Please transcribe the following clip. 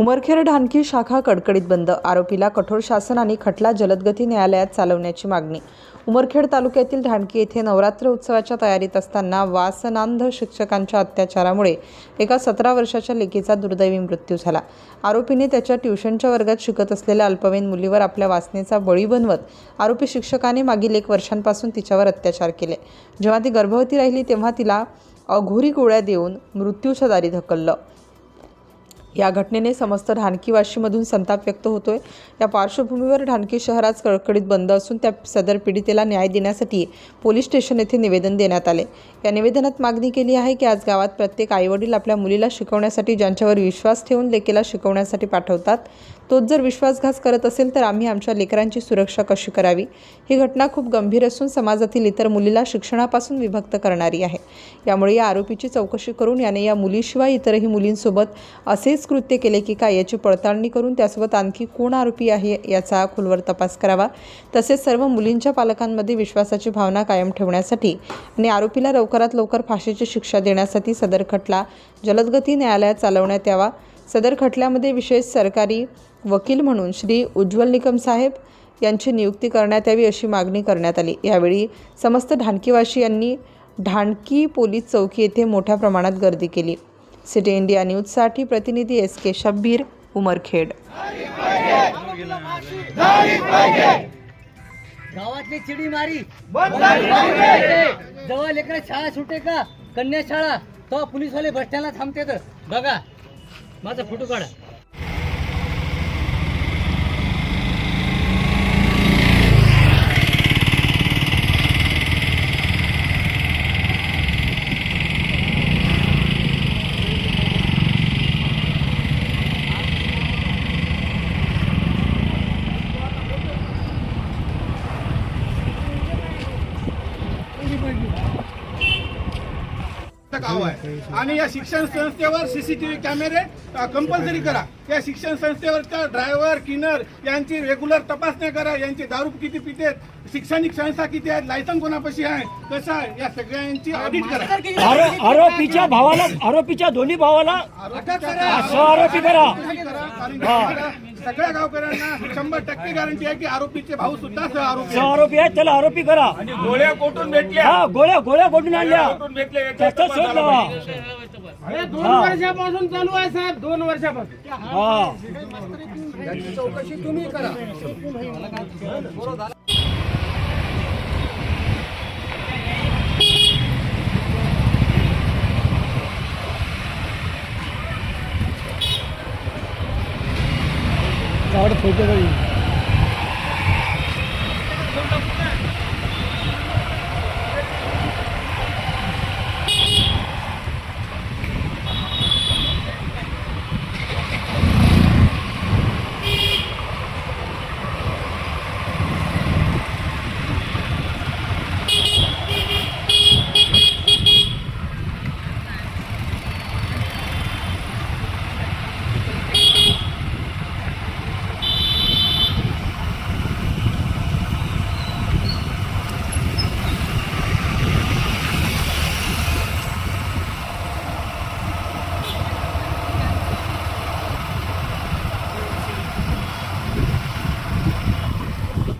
उमरखेड ढानकी शाखा कडकडीत बंद. आरोपीला कठोर शासन आणि खटला जलदगती न्यायालयात चालवण्याची मागणी. उमरखेड तालुक्यातील ढाणकी येथे नवरात्र उत्सवाच्या तयारीत असताना वासनांध शिक्षकांच्या अत्याचारामुळे एका सतरा वर्षाच्या लेकीचा दुर्दैवी मृत्यू झाला. आरोपीने त्याच्या ट्युशनच्या वर्गात शिकत असलेल्या अल्पवयीन मुलीवर आपल्या वासनेचा बळी बनवत आरोपी शिक्षकाने मागील एक वर्षांपासून तिच्यावर अत्याचार केले. जेव्हा ती गर्भवती राहिली तेव्हा तिला अघोरी गोळ्या देऊन मृत्यूच्या दारी ढकललं. या घटनेने समस्त ढानकीवाशीमधून संताप व्यक्त होतोय. या पार्श्वभूमीवर ढानकी शहरात कडकडीत बंद असून त्या सदर पीडितेला न्याय देण्यासाठी पोलीस स्टेशन येथे निवेदन देण्यात आले. या निवेदनात मागणी केली आहे की आज गावात प्रत्येक आईवडील आपल्या मुलीला शिकवण्यासाठी ज्यांच्यावर विश्वास ठेवून लेकीला शिकवण्यासाठी पाठवतात तोच जर विश्वासघात करत असेल तर आम्ही आमच्या लेकरांची सुरक्षा कशी करावी? ही घटना खूप गंभीर असून समाजातील इतर मुलीला शिक्षणापासून विभक्त करणारी आहे. यामुळे या आरोपीची चौकशी करून याने या मुलीशिवाय इतरही मुलींसोबत असेच कृत्य केले की काय याची पडताळणी करून त्यासोबत आणखी कोण आरोपी आहे याचा खोलवर तपास करावा. तसेच सर्व मुलींच्या पालकांमध्ये विश्वासाची भावना कायम ठेवण्यासाठी आणि आरोपीला लवकरात लवकर फाशीची शिक्षा देण्यासाठी सदर खटला जलदगती न्यायालयात चालवण्यात यावा. सदर खटल्यामध्ये विशेष सरकारी वकील म्हणून श्री उज्ज्वल निकम साहेब यांची नियुक्ती करण्यात यावी अशी मागणी करण्यात आली. यावेळी समस्त ढानकीवाशी यांनी ढाणकी पोलीस चौकी येथे मोठ्या प्रमाणात गर्दी केली. सिटी इंडिया न्यूजसाठी प्रतिनिधी एस के शब्बीर उमरखेड. गावातली चिडी मारी. जेव्हा लेकर शाळा सुटे का? कन्या शाळा. तेव्हा पोलीसवाले बस स्टँडला थांबते तर बघा. माझा फोटो काढा. गाव आहे. आणि या शिक्षण संस्थेवर सीसीटीव्ही कॅमेरे कंपल्सरी करा. या शिक्षण संस्थेवरच्या ड्रायव्हर क्लिनर यांची रेग्युलर तपासण्या करा. यांची दारू किती पितेत शैक्षणिक संस्था किती आहेत लायसन कोणापाशी आहे कसं आहे या सगळ्यांची ऑडिट करा. आरो- आरोपीच्या भावाला आरोपीच्या दोन्ही भावाला करा सह आरोपी करा. कारण सगळ्या गावकऱ्यांना शंभर टक्के गॅरंटी आहे की आरोपीचे भाऊ सुद्धा सह आरोपी आहेत त्याला आरोपी करा. गोळ्या कोठून भेटल्या? हा गोळ्या गोळ्या कोठून आणल्या? कोठून भेटल्या याचा त्याचा तपास शोध झाला लावा. पाहिजे. दोन वर्षापासून चालू आहे साहेब दोन वर्षापासून. हा. चौकशी तुम्ही करा. फोटो